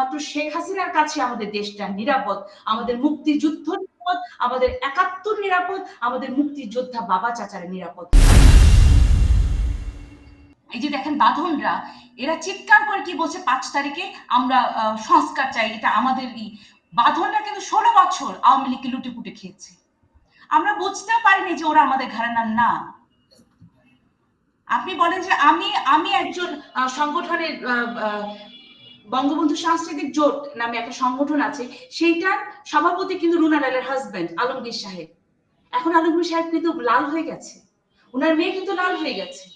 একমাত্র শেখ হাসিনার কাছে আমাদের দেশটা নিরাপদ, আমাদের মুক্তিযুদ্ধ নিরাপদ, আমাদের একাত্তর নিরাপদ, আমাদের মুক্তিযোদ্ধা বাবা চাচার নিরাপদ। এই যে দেখেন বাঁধনরা, এরা চিৎকার করে কি বলছে পাঁচ তারিখে আমরা সংস্কার চাই, এটা আমাদের বাঁধনরা কিন্তু ষোলো বছর আওয়ামী লীগকে লুটে পুটে খেয়েছে। আমরা বুঝতেও পারিনি যে ওরা আমাদের ঘরানার না আপনি বলেন যে আমি আমি একজন সংগঠনের বঙ্গবন্ধু সাংস্কৃতিক জোট নামে একটা সংগঠন আছে, সেইটার সভাপতি কিন্তু রুনা লালের হাজবেন্ড আলমগীর সাহেব। এখন আলমগীর সাহেব কিন্তু লাল হয়ে গেছে। ওনার মেয়ে কিন্তু লাল হয়ে গেছে।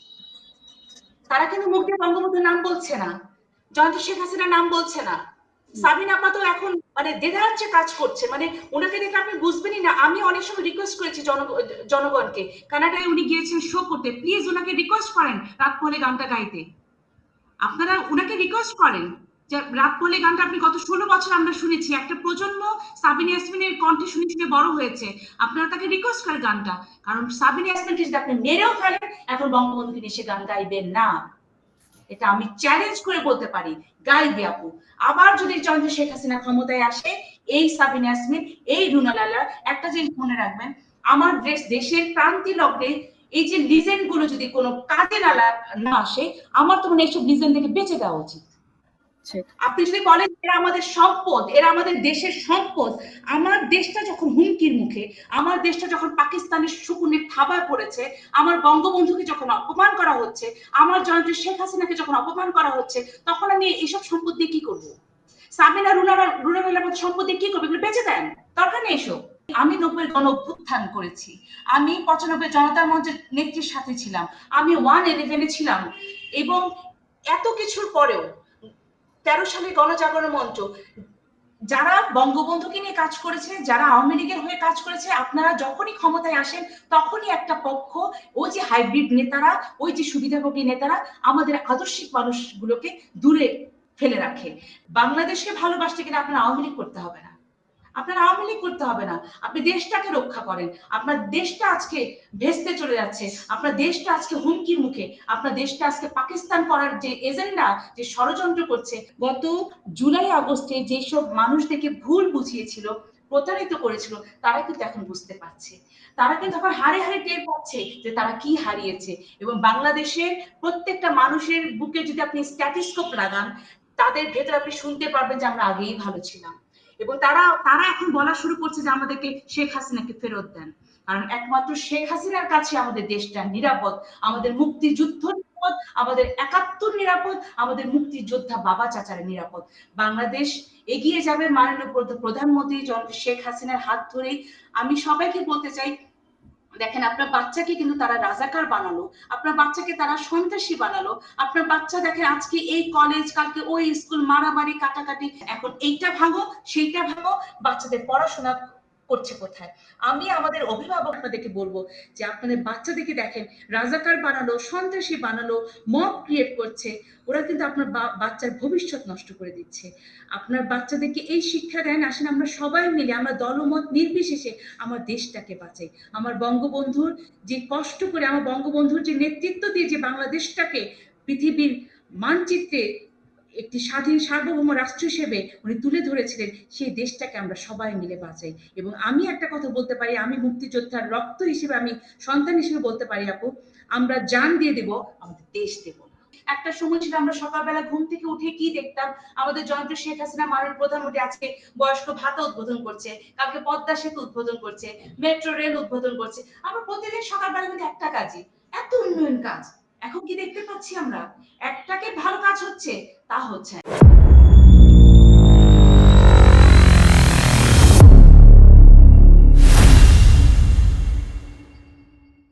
তারা কিন্তু মুখ দিয়ে বঙ্গবন্ধুর নাম বলছে না। জয়ন্ত শেখ হাসিনার নাম বলছে না। সাবিন আপা তো এখন মানে দেদাচ্ছে কাজ করছে। মানে ওনাকে দেখে আপনি বুঝবেনই না। আমি অনেক সময় রিকোয়েস্ট করেছি জনগ- জনগণকে। কানাডায় উনি গিয়েছেন শো করতে। প্লিজ ওনাকে রিকোয়েস্ট করেন রাত পহলে গানটা গাইতে আপনারা ওনাকে রিকোয়েস্ট করেন। রাত গানটা আপনি গত ষোলো বছর আমরা শুনেছি। একটা প্রজন্ম সাবিন ইয়াসমিনের কণ্ঠে শুনে শুনে বড় হয়েছে। আপনারা তাকে রিকোয়েস্ট করেন গানটা। কারণ সাবিন ইয়াসমিনকে যদি আপনি মেরেও ফেলেন, এখন বঙ্গবন্ধুকে নিয়ে সে গান গাইবেন না। এটা আমি চ্যালেঞ্জ করে বলতে পারি। গাইবে আপু। আবার যদি জয়ন্ত শেখ হাসিনা ক্ষমতায় আসে, এই সাবিন ইয়াসমিন, এই রুনা লালা, একটা জিনিস মনে রাখবেন, আমার দেশ দেশের ক্রান্তি লগ্নে এই যে লিজেন্ডগুলো যদি কোনো কাজে না আসে, আমার তো মনে হয় এইসব লিজেন্ড থেকে বেঁচে দেওয়া উচিত। আপনি যদি বলেন এরা আমাদের সম্পদ, এরা আমাদের দেশের সম্পদ, আমার দেশটা যখন হুমকির মুখে, আমার দেশটা যখন পাকিস্তানের শকুনের থাবায় পড়েছে, আমার বঙ্গবন্ধুকে যখন অপমান করা হচ্ছে, আমার জয়ন্ত শেখ হাসিনাকে যখন অপমান করা হচ্ছে, তখন আমি এইসব সম্পদ দিয়ে কি করব? সাবিনা রুনারা, রুনার মতো সম্পদ দিয়ে কি করব? এগুলো বেঁচে দেন, দরকার নেই এসব। আমি নব্বই গণ অভ্যুত্থান করেছি, আমি পঁচানব্বই জনতা মঞ্চের নেত্রীর সাথে ছিলাম, আমি ওয়ান ইলেভেনে ছিলাম, এবং এত কিছুর পরেও তেরো সালে গণজাগরণ মঞ্চ। যারা বঙ্গবন্ধুকে নিয়ে কাজ করেছে, যারা আওয়ামী লীগের হয়ে কাজ করেছে, আপনারা যখনই ক্ষমতায় আসেন, তখনই একটা পক্ষ, ওই যে হাইব্রিড নেতারা, ওই যে সুবিধাভোগী নেতারা, আমাদের আদর্শিক মানুষগুলোকে দূরে ফেলে রাখে। বাংলাদেশকে ভালোবাসতে গেলে আপনার আওয়ামী লীগ করতে হবে না। আপনার আওয়ামী লীগ করতে হবে না। আপনি দেশটাকে রক্ষা করেন। আপনার দেশটা আজকে ভেস্তে চলে যাচ্ছে। আপনার দেশটা আজকে হুমকির মুখে। আপনার দেশটা আজকে পাকিস্তান করার যে এজেন্ডা, যে ষড়যন্ত্র করছে, গত জুলাই আগস্টে যেসব মানুষদেরকে ভুল বুঝিয়েছিল, প্রতারিত করেছিল, তারা কিন্তু এখন বুঝতে পারছে। তারা কিন্তু এখন হারে হারে টের পাচ্ছে যে তারা কি হারিয়েছে। এবং বাংলাদেশের প্রত্যেকটা মানুষের বুকে যদি আপনি স্ট্যাটিস্কোপ লাগান, তাদের ভেতরে আপনি শুনতে পারবেন যে আমরা আগেই ভালো ছিলাম। এবং তারা তারা এখন বলা শুরু করছে যে আমাদেরকে শেখ হাসিনাকে ফেরত দেন। কারণ একমাত্র শেখ হাসিনার কাছে আমাদের দেশটা নিরাপদ, আমাদের মুক্তিযুদ্ধ নিরাপদ, আমাদের একাত্তর নিরাপদ, আমাদের মুক্তিযোদ্ধা বাবা চাচার নিরাপদ। বাংলাদেশ এগিয়ে যাবে মাননীয় প্রধা- প্রধানমন্ত্রী শেখ হাসিনার হাত ধরেই। আমি সবাইকে বলতে চাই দেখেন, আপনার বাচ্চাকে কিন্তু তারা রাজাকার বানালো, আপনার বাচ্চাকে তারা সন্ত্রাসী বানালো, আপনার বাচ্চা দেখেন, আজকে এই কলেজ কালকে ওই স্কুল মারামারি, কাটাকাটি, এখন এইটা ভাঙো সেইটা ভাঙো বাচ্চাদের পড়াশোনা করছে কোথায়? আমি আমাদের অভিভাবক আপনাদেরকে বলব যে আপনাদের বাচ্চাদেরকে দেখেন, রাজাকার বানালো, সন্ত্রাসী বানালো মব ক্রিয়েট করছে, ওরা কিন্তু আপনার বাচ্চার ভবিষ্যৎ নষ্ট করে দিচ্ছে। আপনার বাচ্চাদেরকে এই শিক্ষা দেন, আসেন আমরা সবাই মিলে, আমরা দলমত নির্বিশেষে আমার দেশটাকে বাঁচাই। আমার বঙ্গবন্ধুর যে কষ্ট করে, আমার বঙ্গবন্ধুর যে নেতৃত্ব দিয়ে যে বাংলাদেশটাকে পৃথিবীর মানচিত্রে একটি স্বাধীন, সার্বভৌম রাষ্ট্র হিসেবে উনি তুলে ধরেছিলেন, সেই দেশটাকে আমরা সবাই মিলে বাঁচাই। এবং আমি একটা কথা বলতে পারি, আমি মুক্তিযোদ্ধার রক্ত হিসেবে, আমি সন্তান হিসেবে বলতে পারি, আপু, আমরা জান দিয়ে দেব, আমাদের দেশ দেব একটা সময় ছিল আমরা সকালবেলা ঘুম থেকে উঠে কি দেখতাম? আমাদের জয়ন্ত শেখ হাসিনা মাননীয় প্রধানমন্ত্রী আজকে বয়স্ক ভাতা উদ্বোধন করছে, কালকে পদ্মা সেতু উদ্বোধন করছে, মেট্রো রেল উদ্বোধন করছে। আমরা প্রতিদিন সকালবেলা কিন্তু একটা কাজই, এত উন্নয়ন কাজ। এখন কি দেখতে পাচ্ছি আমরা একটাকে ভালো কাজ হচ্ছে তা হচ্ছে।